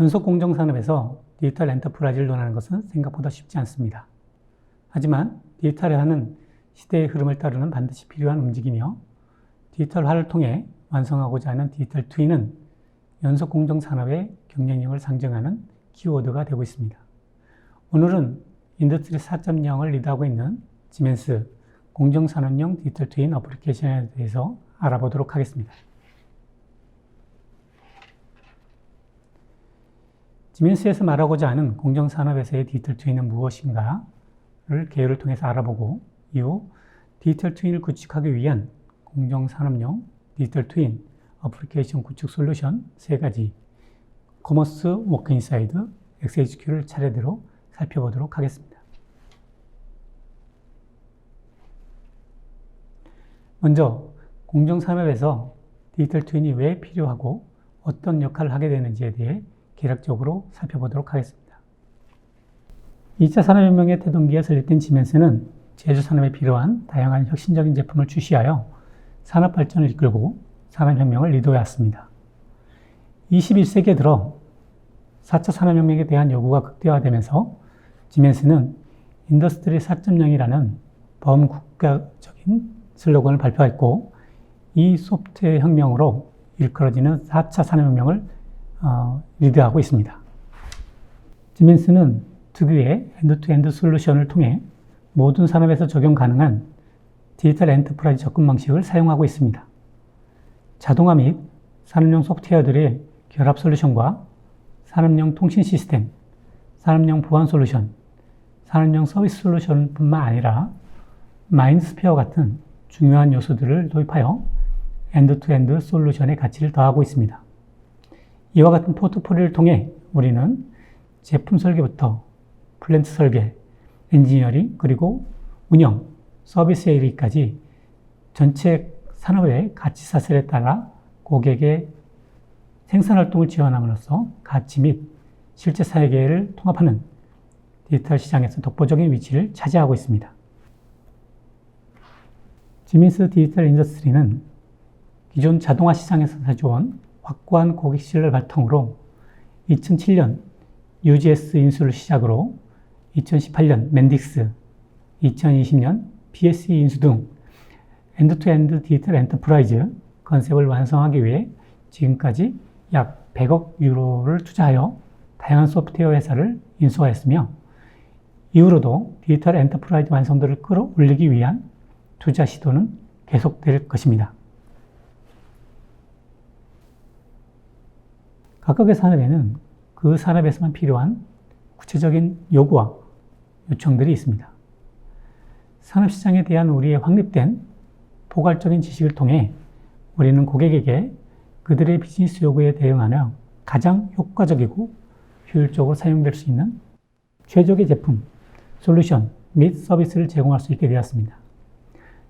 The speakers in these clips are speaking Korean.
연속 공정 산업에서 디지털 엔터프라이즈를 논하는 것은 생각보다 쉽지 않습니다. 하지만 디지털화는 시대의 흐름을 따르는 반드시 필요한 움직이며 디지털화를 통해 완성하고자 하는 디지털 트윈은 연속 공정 산업의 경쟁력을 상정하는 키워드가 되고 있습니다. 오늘은 인더스트리 4.0을 리드하고 있는 지멘스 공정산업용 디지털 트윈 어플리케이션에 대해서 알아보도록 하겠습니다. 지멘스에서 말하고자 하는 공정산업에서의 디지털 트윈은 무엇인가를 개요를 통해서 알아보고 이후 디지털 트윈을 구축하기 위한 공정산업용 디지털 트윈 어플리케이션 구축 솔루션 세 가지 커머스 워크 인사이드 XHQ를 차례대로 살펴보도록 하겠습니다. 먼저 공정산업에서 디지털 트윈이 왜 필요하고 어떤 역할을 하게 되는지에 대해 개략적으로 살펴보도록 하겠습니다. 2차 산업혁명의 태동기에 설립된 지멘스는 제조산업에 필요한 다양한 혁신적인 제품을 출시하여 산업 발전을 이끌고 산업혁명을 리드해왔습니다. 21세기에 들어 4차 산업혁명에 대한 요구가 극대화되면서 지멘스는 인더스트리 4.0이라는 범국가적인 슬로건을 발표했고 이 소프트웨어 혁명으로 일컬어지는 4차 산업혁명을 어, 리드하고 있습니다. 지멘스는 특유의 엔드투엔드 솔루션을 통해 모든 산업에서 적용 가능한 디지털 엔터프라이즈 접근 방식을 사용하고 있습니다. 자동화 및 산업용 소프트웨어들의 결합 솔루션과 산업용 통신 시스템, 산업용 보안 솔루션, 산업용 서비스 솔루션뿐만 아니라 마인드스피어 같은 중요한 요소들을 도입하여 엔드투엔드 솔루션의 가치를 더하고 있습니다. 이와 같은 포트폴리오를 통해 우리는 제품 설계부터 플랜트 설계, 엔지니어링, 그리고 운영, 서비스에 이르기까지 전체 산업의 가치 사슬에 따라 고객의 생산 활동을 지원함으로써 가치 및 실제 사회계를 통합하는 디지털 시장에서 독보적인 위치를 차지하고 있습니다. 지민스 디지털 인더스트리는 기존 자동화 시장에서 가져온 확고한 고객 신뢰를 바탕으로 2007년 UGS 인수를 시작으로 2018년 맨딕스, 2020년 PSE 인수 등 엔드투엔드 디지털 엔터프라이즈 컨셉을 완성하기 위해 지금까지 약 100억 유로를 투자하여 다양한 소프트웨어 회사를 인수하였으며 이후로도 디지털 엔터프라이즈 완성도를 끌어올리기 위한 투자 시도는 계속될 것입니다. 각각의 산업에는 그 산업에서만 필요한 구체적인 요구와 요청들이 있습니다. 산업시장에 대한 우리의 확립된 포괄적인 지식을 통해 우리는 고객에게 그들의 비즈니스 요구에 대응하며 가장 효과적이고 효율적으로 사용될 수 있는 최적의 제품, 솔루션 및 서비스를 제공할 수 있게 되었습니다.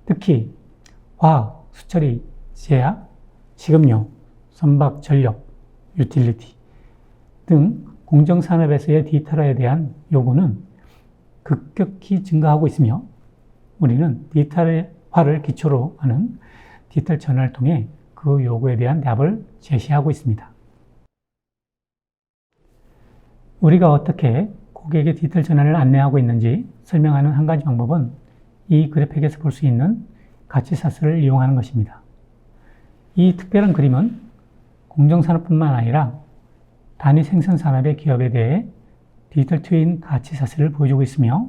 특히 화학, 수처리, 제약, 식음료, 선박, 전력, 유틸리티 등 공정산업에서의 디지털화에 대한 요구는 급격히 증가하고 있으며 우리는 디지털화를 기초로 하는 디지털 전환을 통해 그 요구에 대한 답을 제시하고 있습니다. 우리가 어떻게 고객의 디지털 전환을 안내하고 있는지 설명하는 한 가지 방법은 이 그래픽에서 볼 수 있는 가치 사슬을 이용하는 것입니다. 이 특별한 그림은 공정산업뿐만 아니라 단위 생산 산업의 기업에 대해 디지털 트윈 가치 사슬을 보여주고 있으며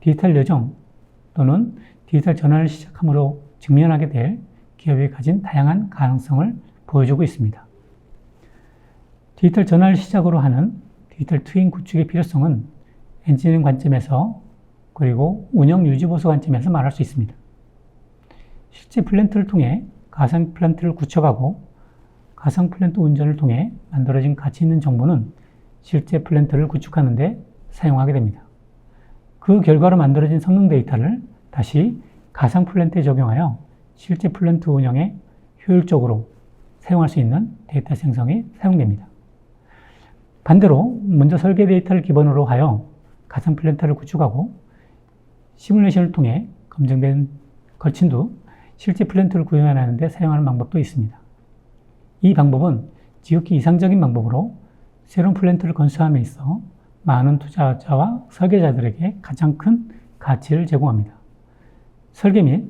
디지털 여정 또는 디지털 전환을 시작함으로 직면하게 될 기업이 가진 다양한 가능성을 보여주고 있습니다. 디지털 전환을 시작으로 하는 디지털 트윈 구축의 필요성은 엔지니어링 관점에서 그리고 운영 유지 보수 관점에서 말할 수 있습니다. 실제 플랜트를 통해 가상 플랜트를 구축하고 가상 플랜트 운전을 통해 만들어진 가치 있는 정보는 실제 플랜트를 구축하는 데 사용하게 됩니다. 그 결과로 만들어진 성능 데이터를 다시 가상 플랜트에 적용하여 실제 플랜트 운영에 효율적으로 사용할 수 있는 데이터 생성에 사용됩니다. 반대로 먼저 설계 데이터를 기반으로 하여 가상 플랜트를 구축하고 시뮬레이션을 통해 검증된 걸친 후 실제 플랜트를 구현하는 데 사용하는 방법도 있습니다. 이 방법은 지극히 이상적인 방법으로 새로운 플랜트를 건설함에 있어 많은 투자자와 설계자들에게 가장 큰 가치를 제공합니다. 설계 및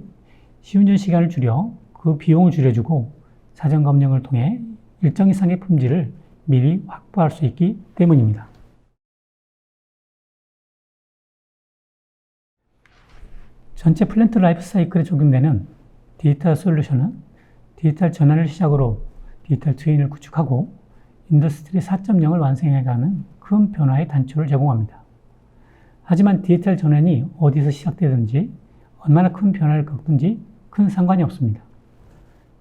시운전 시간을 줄여 그 비용을 줄여주고 사전 검증을 통해 일정 이상의 품질을 미리 확보할 수 있기 때문입니다. 전체 플랜트 라이프 사이클에 적용되는 디지털 솔루션은 디지털 전환을 시작으로 디지털 트윈을 구축하고 인더스트리 4.0을 완성해가는 큰 변화의 단초를 제공합니다. 하지만 디지털 전환이 어디서 시작되든지 얼마나 큰 변화를 겪든지 큰 상관이 없습니다.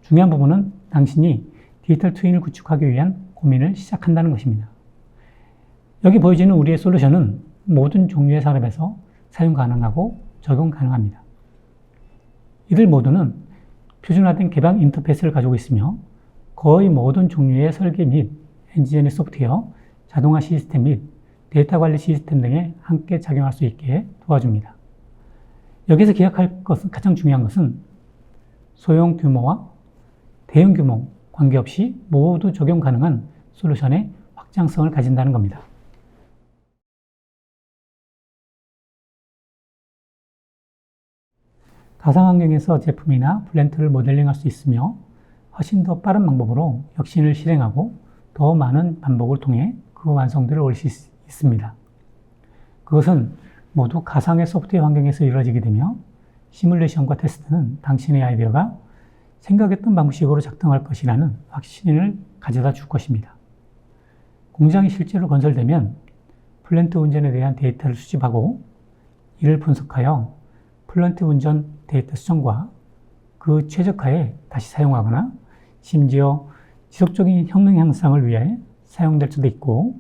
중요한 부분은 당신이 디지털 트윈을 구축하기 위한 고민을 시작한다는 것입니다. 여기 보여지는 우리의 솔루션은 모든 종류의 산업에서 사용 가능하고 적용 가능합니다. 이들 모두는 표준화된 개방 인터페이스를 가지고 있으며 거의 모든 종류의 설계 및 엔지니어링 소프트웨어, 자동화 시스템 및 데이터 관리 시스템 등에 함께 작용할 수 있게 도와줍니다. 여기서 기억할 것은 가장 중요한 것은 소형 규모와 대형 규모 관계없이 모두 적용 가능한 솔루션의 확장성을 가진다는 겁니다. 가상환경에서 제품이나 플랜트를 모델링할 수 있으며 훨씬 더 빠른 방법으로 혁신을 실행하고 더 많은 반복을 통해 그 완성도를 올릴 수 있습니다. 그것은 모두 가상의 소프트웨어 환경에서 이루어지게 되며 시뮬레이션과 테스트는 당신의 아이디어가 생각했던 방식으로 작동할 것이라는 확신을 가져다 줄 것입니다. 공장이 실제로 건설되면 플랜트 운전에 대한 데이터를 수집하고 이를 분석하여 플랜트 운전 데이터 수정과 그 최적화에 다시 사용하거나 심지어 지속적인 효능 향상을 위해 사용될 수도 있고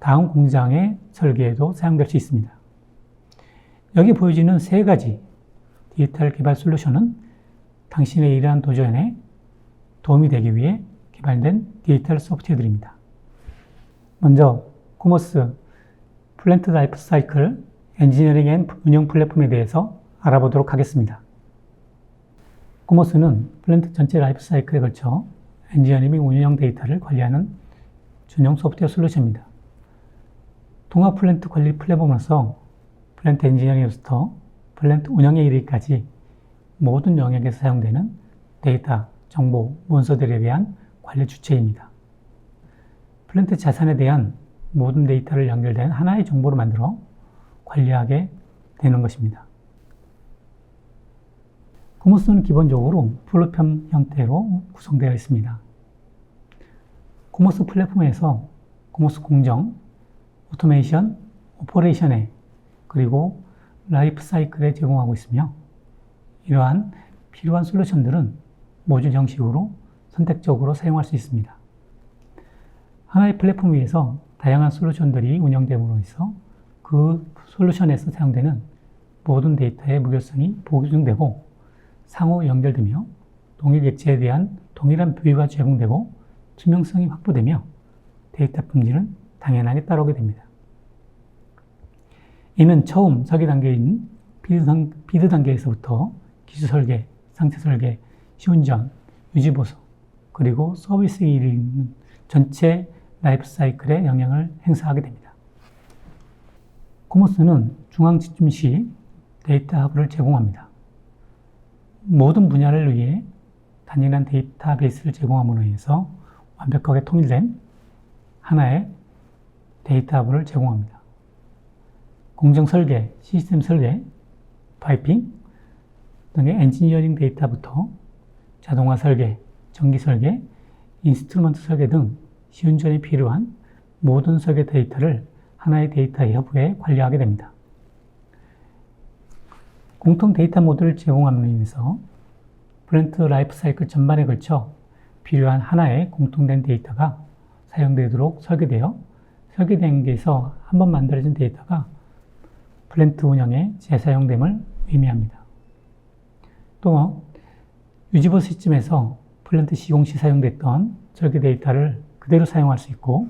다음 공장의 설계에도 사용될 수 있습니다. 여기 보여지는 세 가지 디지털 개발 솔루션은 당신의 이러한 도전에 도움이 되기 위해 개발된 디지털 소프트웨어들입니다. 먼저 코머스 플랜트 라이프 사이클 엔지니어링 앤 운영 플랫폼에 대해서 알아보도록 하겠습니다. 코머스는 플랜트 전체 라이프 사이클에 걸쳐 엔지니어링 운영 데이터를 관리하는 전용 소프트웨어 솔루션입니다. 통합 플랜트 관리 플랫폼으로서 플랜트 엔지니어링부터 플랜트 운영에 이르기까지 모든 영역에서 사용되는 데이터, 정보, 문서들에 대한 관리 주체입니다. 플랜트 자산에 대한 모든 데이터를 연결된 하나의 정보로 만들어 관리하게 되는 것입니다. 코머스는 기본적으로 플랫폼 형태로 구성되어 있습니다. 코머스 플랫폼에서 코머스 공정, 오토메이션, 오퍼레이션에 그리고 라이프 사이클에 제공하고 있으며 이러한 필요한 솔루션들은 모듈 형식으로 선택적으로 사용할 수 있습니다. 하나의 플랫폼 위에서 다양한 솔루션들이 운영됨으로 해서 그 솔루션에서 사용되는 모든 데이터의 무결성이 보증되고 상호 연결되며 동일 객체에 대한 동일한 뷰가 제공되고 투명성이 확보되며 데이터 품질은 당연하게 따라오게 됩니다. 이는 처음 설계 단계인 비드, 단계에서부터 기술 설계, 상태 설계, 시운전, 유지 보수, 그리고 서비스 이르는 전체 라이프 사이클에 영향을 행사하게 됩니다. 코머스는 중앙 집중 시 데이터 허브를 제공합니다. 모든 분야를 위해 단일한 데이터베이스를 제공함으로 인해서 완벽하게 통일된 하나의 데이터 허브를 제공합니다. 공정 설계, 시스템 설계, 파이핑 등의 엔지니어링 데이터부터 자동화 설계, 전기 설계, 인스트루먼트 설계 등 시운전이 필요한 모든 설계 데이터를 하나의 데이터 허브에 관리하게 됩니다. 공통 데이터 모듈을 제공함으로 인해서 브랜트 라이프 사이클 전반에 걸쳐 필요한 하나의 공통된 데이터가 사용되도록 설계되어 설계 단계에서 한 번 만들어진 데이터가 플랜트 운영에 재사용됨을 의미합니다. 또 유지보 시스템에서 플랜트 시공 시 사용됐던 설계 데이터를 그대로 사용할 수 있고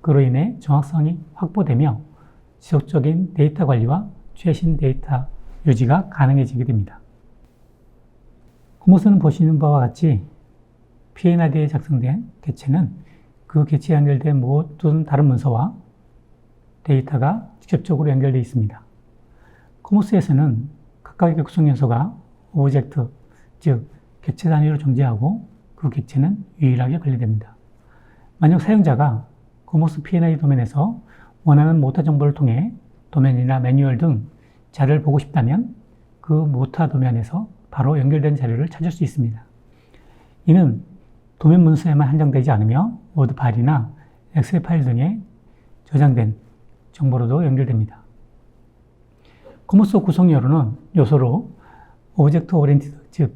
그로 인해 정확성이 확보되며 지속적인 데이터 관리와 최신 데이터 유지가 가능해지게 됩니다. 코모스는 보시는 바와 같이 PNID에 작성된 개체는 그 객체에 연결된 모든 다른 문서와 데이터가 직접적으로 연결되어 있습니다. 코모스에서는 각각의 구성 요소가 오브젝트, 즉 객체 단위로 존재하고 그 객체는 유일하게 관리됩니다. 만약 사용자가 코모스 P&I 도면에서 원하는 모타 정보를 통해 도면이나 매뉴얼 등 자료를 보고 싶다면 그 모타 도면에서 바로 연결된 자료를 찾을 수 있습니다. 이는 도면 문서에만 한정되지 않으며 워드 파일이나 엑셀 파일 등에 저장된 정보로도 연결됩니다. 코모스 구성 요소는 요소로 오브젝트 오리엔티드, 즉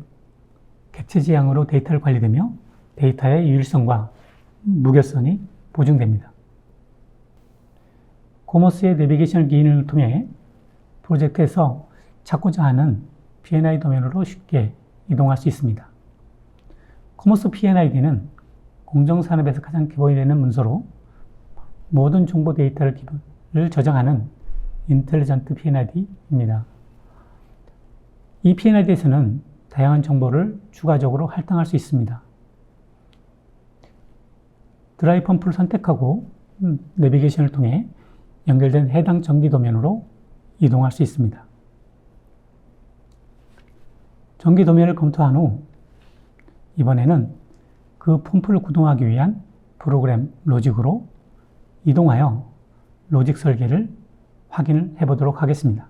객체 지향으로 데이터를 관리되며 데이터의 유일성과 무결성이 보증됩니다. 코모스의 내비게이션 기능을 통해 프로젝트에서 찾고자 하는 P&I 도면으로 쉽게 이동할 수 있습니다. 코모스 P&ID는 공정산업에서 가장 기본이 되는 문서로 모든 정보 데이터를 저장하는 인텔리전트 P&ID입니다. 이 P&ID에서는 다양한 정보를 추가적으로 할당할 수 있습니다. 드라이 펌프를 선택하고 내비게이션을 통해 연결된 해당 전기 도면으로 이동할 수 있습니다. 전기 도면을 검토한 후 이번에는 그 펌프를 구동하기 위한 프로그램 로직으로 이동하여 로직 설계를 확인을 해 보도록 하겠습니다.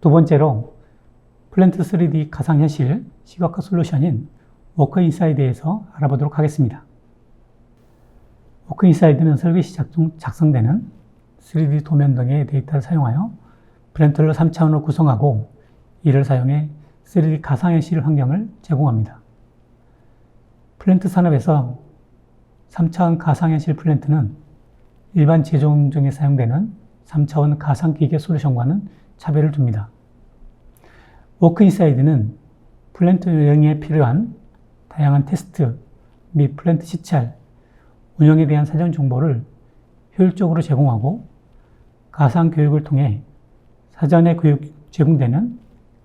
두 번째로 플랜트 3D 가상현실 시각화 솔루션인 워크 인사이드에서 알아보도록 하겠습니다. 워크 인사이드는 설계시 작성되는 3D 도면 등의 데이터를 사용하여 플랜트를 3차원으로 구성하고 이를 사용해 3D 가상현실 환경을 제공합니다. 플랜트 산업에서 3차원 가상현실 플랜트는 일반 제조용 중에 사용되는 3차원 가상기계 솔루션과는 차별을 둡니다. 워크 인사이드는 플랜트 여행에 필요한 다양한 테스트 및 플랜트 시찰, 운영에 대한 사전 정보를 효율적으로 제공하고 가상 교육을 통해 사전에 교육 제공되는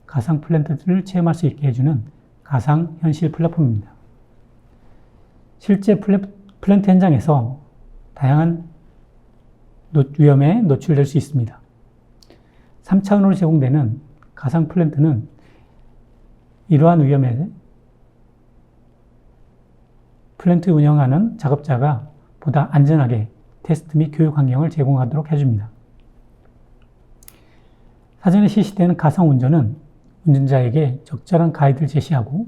가상 플랜트를 체험할 수 있게 해주는 가상 현실 플랫폼입니다. 실제 플랜트 현장에서 다양한 위험에 노출될 수 있습니다. 3차원으로 제공되는 가상 플랜트는 이러한 위험에 플랜트 운영하는 작업자가 보다 안전하게 테스트 및 교육 환경을 제공하도록 해줍니다. 사전에 실시되는 가상 운전은 운전자에게 적절한 가이드를 제시하고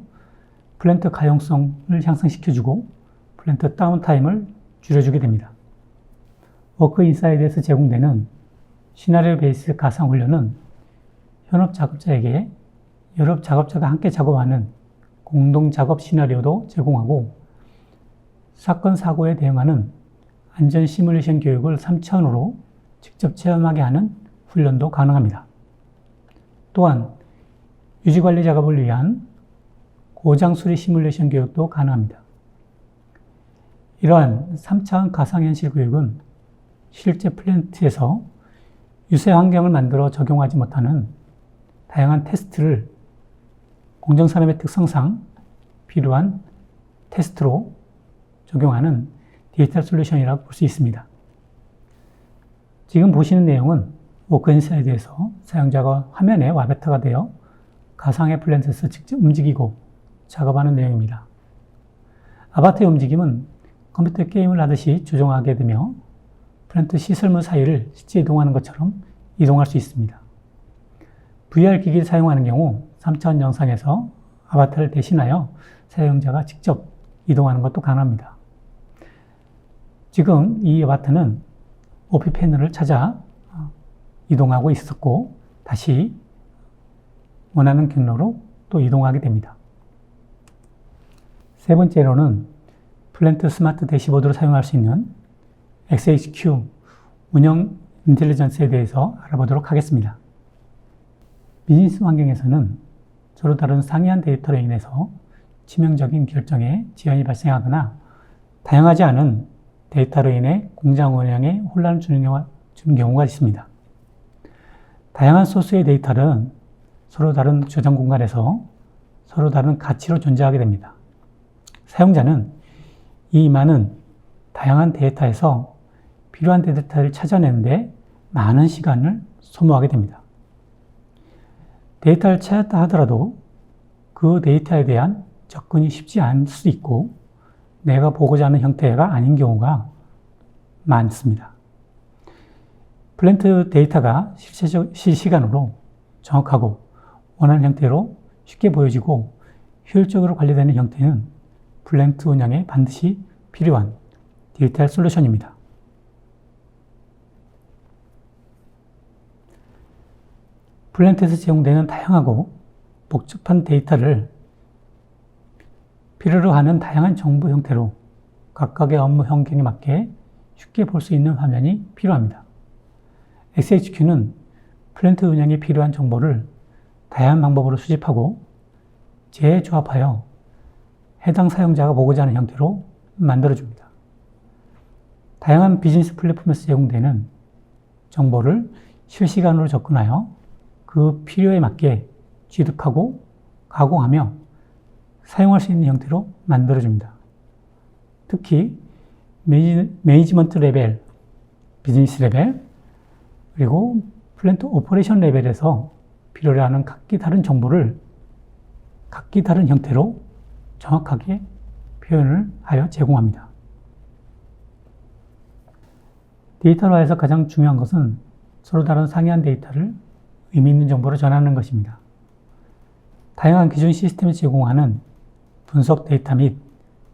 플랜트 가용성을 향상시켜주고 플랜트 다운타임을 줄여주게 됩니다. 워크 인사이드에서 제공되는 시나리오 베이스 가상 훈련은 현업 작업자에게 여러 작업자가 함께 작업하는 공동 작업 시나리오도 제공하고 사건 사고에 대응하는 안전 시뮬레이션 교육을 3차원으로 직접 체험하게 하는 훈련도 가능합니다. 또한 유지 관리 작업을 위한 고장 수리 시뮬레이션 교육도 가능합니다. 이러한 3차원 가상현실 교육은 실제 플랜트에서 유세 환경을 만들어 적용하지 못하는 다양한 테스트를 공정산업의 특성상 필요한 테스트로 적용하는 디지털 솔루션이라고 볼 수 있습니다. 지금 보시는 내용은 워크인사이드에서 사용자가 화면에 와베타가 되어 가상의 플랜트에서 직접 움직이고 작업하는 내용입니다. 아바타의 움직임은 컴퓨터 게임을 하듯이 조종하게 되며 플랜트 시설물 사이를 실제 이동하는 것처럼 이동할 수 있습니다. VR 기기를 사용하는 경우 3차원 영상에서 아바타를 대신하여 사용자가 직접 이동하는 것도 가능합니다. 지금 이 아바타는 오피 패널을 찾아 이동하고 있었고 다시 원하는 경로로 또 이동하게 됩니다. 세 번째로는 플랜트 스마트 대시보드를 사용할 수 있는 XHQ 운영 인텔리전스에 대해서 알아보도록 하겠습니다. 비즈니스 환경에서는 서로 다른 상이한 데이터로 인해서 치명적인 결정에 지연이 발생하거나 다양하지 않은 데이터로 인해 공장 운영에 혼란을 주는 경우가, 주는 경우가 있습니다. 다양한 소스의 데이터는 서로 다른 저장 공간에서 서로 다른 가치로 존재하게 됩니다. 사용자는 이 많은 다양한 데이터에서 필요한 데이터를 찾아내는데 많은 시간을 소모하게 됩니다. 데이터를 찾았다 하더라도 그 데이터에 대한 접근이 쉽지 않을 수 있고 내가 보고자 하는 형태가 아닌 경우가 많습니다. 플랜트 데이터가 실시간으로 정확하고 원하는 형태로 쉽게 보여지고 효율적으로 관리되는 형태는 플랜트 운영에 반드시 필요한 디지털 솔루션입니다. 플랜트에서 제공되는 다양하고 복잡한 데이터를 필요로 하는 다양한 정보 형태로 각각의 업무 환경에 맞게 쉽게 볼 수 있는 화면이 필요합니다. XHQ는 플랜트 운영에 필요한 정보를 다양한 방법으로 수집하고 재조합하여 해당 사용자가 보고자 하는 형태로 만들어줍니다. 다양한 비즈니스 플랫폼에서 제공되는 정보를 실시간으로 접근하여 그 필요에 맞게 취득하고 가공하며 사용할 수 있는 형태로 만들어줍니다. 특히 매니지 먼트 레벨, 비즈니스 레벨, 그리고 플랜트 오퍼레이션 레벨에서 필요로 하는 각기 다른 정보를 각기 다른 형태로 정확하게 표현을 하여 제공합니다. 데이터화에서 가장 중요한 것은 서로 다른 상이한 데이터를 의미 있는 정보로 전하는 것입니다. 다양한 기존 시스템이 제공하는 분석 데이터 및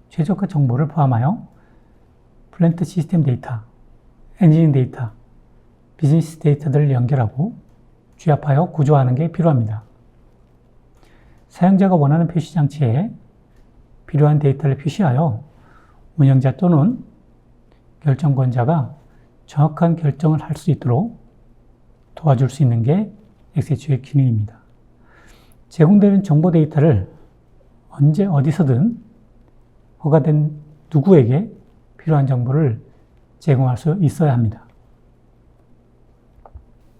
최적화 정보를 포함하여 플랜트 시스템 데이터, 엔지닝 데이터, 비즈니스 데이터들을 연결하고 취합하여 구조하는 게 필요합니다. 사용자가 원하는 표시 장치에 필요한 데이터를 표시하여 운영자 또는 결정권자가 정확한 결정을 할 수 있도록 도와줄 수 있는 게 XH의 기능입니다. 제공되는 정보 데이터를 언제 어디서든 허가된 누구에게 필요한 정보를 제공할 수 있어야 합니다.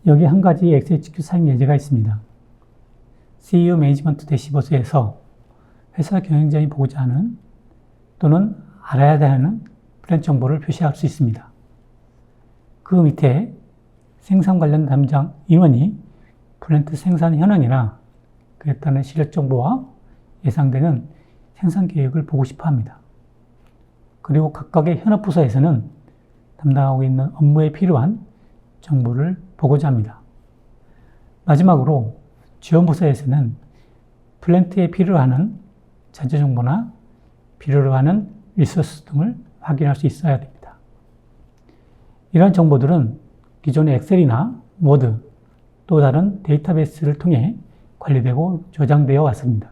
여기 한 가지 XHQ 사용 예제가 있습니다. CEO 매니지먼트 대시버스에서 회사 경영자이 보고자 하는 또는 알아야 하는 플랜 정보를 표시할 수 있습니다. 그 밑에 생산 관련 담당 인원이 플랜트 생산 현황이나 그에 따른 실력 정보와 예상되는 생산 계획을 보고 싶어 합니다. 그리고 각각의 현업 부서에서는 담당하고 있는 업무에 필요한 정보를 보고자 합니다. 마지막으로 지원 부서에서는 플랜트에 필요하는 자재 정보나 필요로 하는 리소스 등을 확인할 수 있어야 됩니다. 이러한 정보들은 기존의 엑셀이나 워드 또 다른 데이터베이스를 통해 관리되고 저장되어 왔습니다.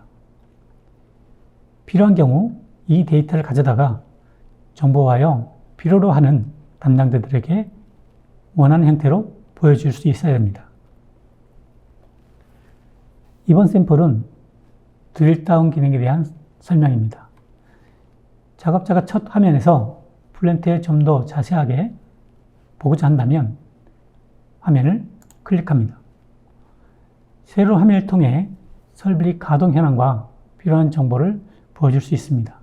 필요한 경우 이 데이터를 가져다가 정보화하여 필요로 하는 담당자들에게 원하는 형태로 보여줄 수 있어야 됩니다. 이번 샘플은 드릴다운 기능에 대한 설명입니다. 작업자가 첫 화면에서 플랜트에 좀 더 자세하게 보고자 한다면 화면을 클릭합니다. 새로운 화면을 통해 설비 가동 현황과 필요한 정보를 보여줄 수 있습니다.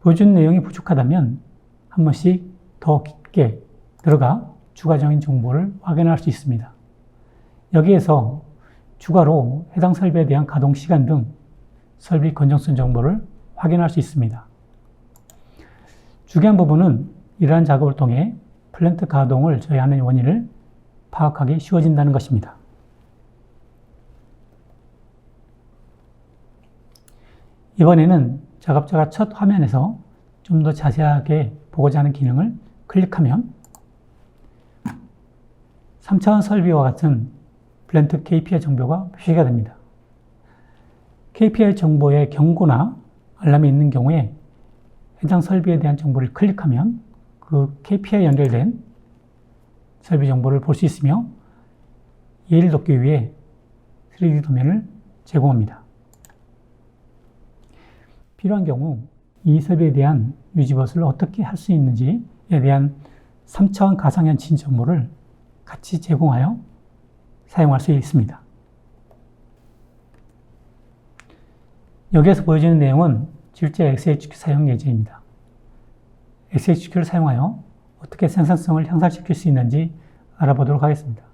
보여준 내용이 부족하다면 한 번씩 더 깊게 들어가 추가적인 정보를 확인할 수 있습니다. 여기에서 추가로 해당 설비에 대한 가동 시간 등 설비 건정성 정보를 확인할 수 있습니다. 중요한 부분은 이러한 작업을 통해 플랜트 가동을 저해하는 원인을 파악하기 쉬워진다는 것입니다. 이번에는 작업자가 첫 화면에서 좀 더 자세하게 보고자 하는 기능을 클릭하면 3차원 설비와 같은 플랜트 KPI 정보가 표시가 됩니다. KPI 정보에 경고나 알람이 있는 경우에 해당 설비에 대한 정보를 클릭하면 그 KPI 연결된 설비 정보를 볼 수 있으며 이해를 돕기 위해 3D 도면을 제공합니다. 필요한 경우 이 설비에 대한 유지버스를 어떻게 할 수 있는지에 대한 3차원 가상현실 정보를 같이 제공하여 사용할 수 있습니다. 여기에서 보여지는 내용은 실제 XHQ 사용 예제입니다. XHQ를 사용하여 어떻게 생산성을 향상시킬 수 있는지 알아보도록 하겠습니다.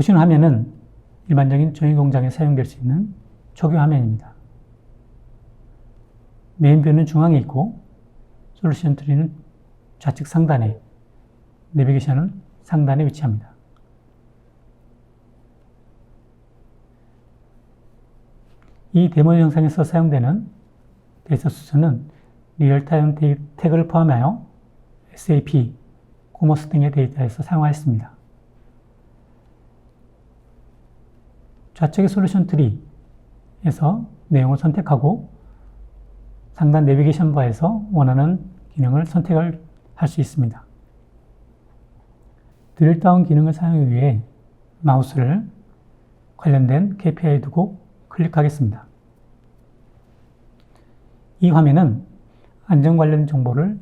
보시는 화면은 일반적인 종이 공장에 사용될 수 있는 초기 화면입니다. 메인뷰는 중앙에 있고 솔루션 트리는 좌측 상단에 내비게이션은 상단에 위치합니다. 이 데모 영상에서 사용되는 데이터 수준은 리얼타임 태그를 포함하여 SAP, 코머스 등의 데이터에서 사용하였습니다. 좌측의 솔루션 트리에서 내용을 선택하고 상단 내비게이션 바에서 원하는 기능을 선택을 할 수 있습니다. 드릴다운 기능을 사용하기 위해 마우스를 관련된 KPI에 두고 클릭하겠습니다. 이 화면은 안전 관련 정보를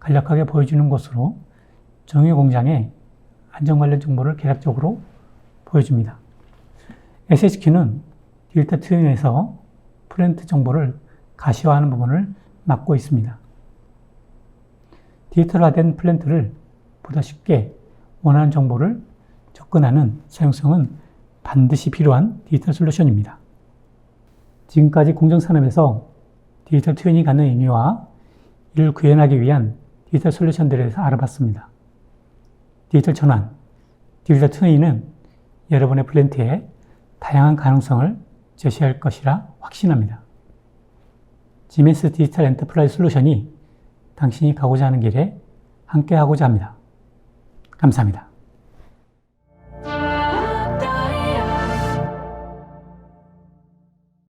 간략하게 보여주는 곳으로 정유 공장의 안전 관련 정보를 개략적으로 보여줍니다. SHQ는 딜타 트윈에서 프렌트 정보를 가시화하는 부분을 맡고 있습니다. 디지털화된 플랜트를 보다 쉽게 원하는 정보를 접근하는 사용성은 반드시 필요한 디지털 솔루션입니다. 지금까지 공정산업에서 디지털 트윈이 갖는 의미와 이를 구현하기 위한 디지털 솔루션들에 대해서 알아봤습니다. 디지털 전환, 디지털 트윈은 여러분의 플랜트에 다양한 가능성을 제시할 것이라 확신합니다. 지멘스 디지털 엔터프라이즈 솔루션이 당신이 가고자 하는 길에 함께 하고자 합니다. 감사합니다.